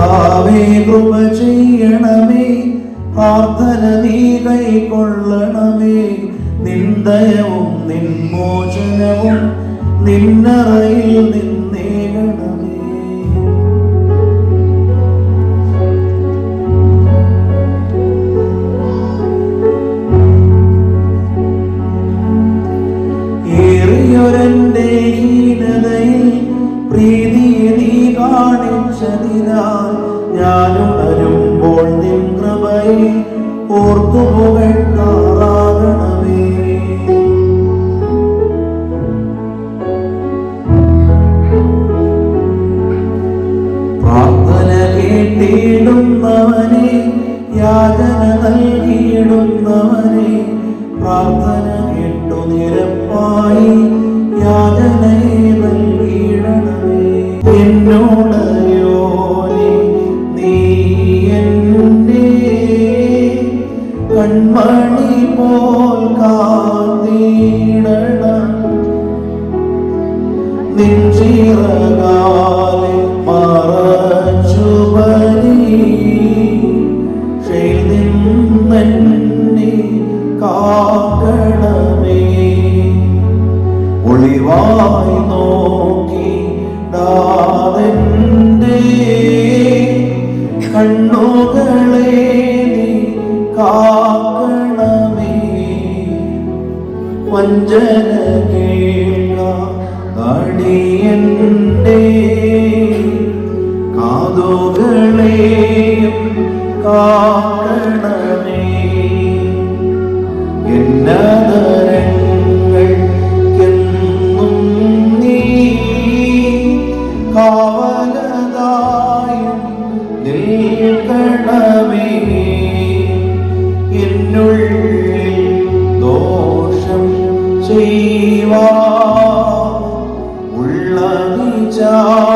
കർത്താവേ കൃപ ചെയ്യണമേ. പ്രാർത്ഥന നീ കൈക്കൊള്ളണമേ. നിന്ദയവും നിന്മോചനവും നിന്നറയിൽ നിന്നേകണമേ. ഏറിയൊരന്റെ ഹീനതയിൽ പ്രീതിയെ നീ കാണിച്ചതിനാൽ പുകഴ്ത്താറാകണമേ പ്രാർത്ഥന കേട്ടിടുന്നവനെ യാചന നൽകിയിടുന്നവനെ പ്രാർത്ഥന കേട്ടു നിരപ്പായി കൺമണി പോൽ കാത്തിടണം. നിൻചിറകാലെ മറച്ചുപരി നിന്നെ കാക്കണമേ. ഒളിവായി നോക്കി ദാതന്റെ കണ്ണുകളെ നീ കാക്കണമേ വഞ്ചന കേൾക്ക അടിയന്റെ കാതുകളെയും കാക്കണമേ എന്നതരങ്ങൾക്കെന്നും നീ കാവലതായും നിൽക്കണമേ. എന്നുള്ളിൽ വിചാര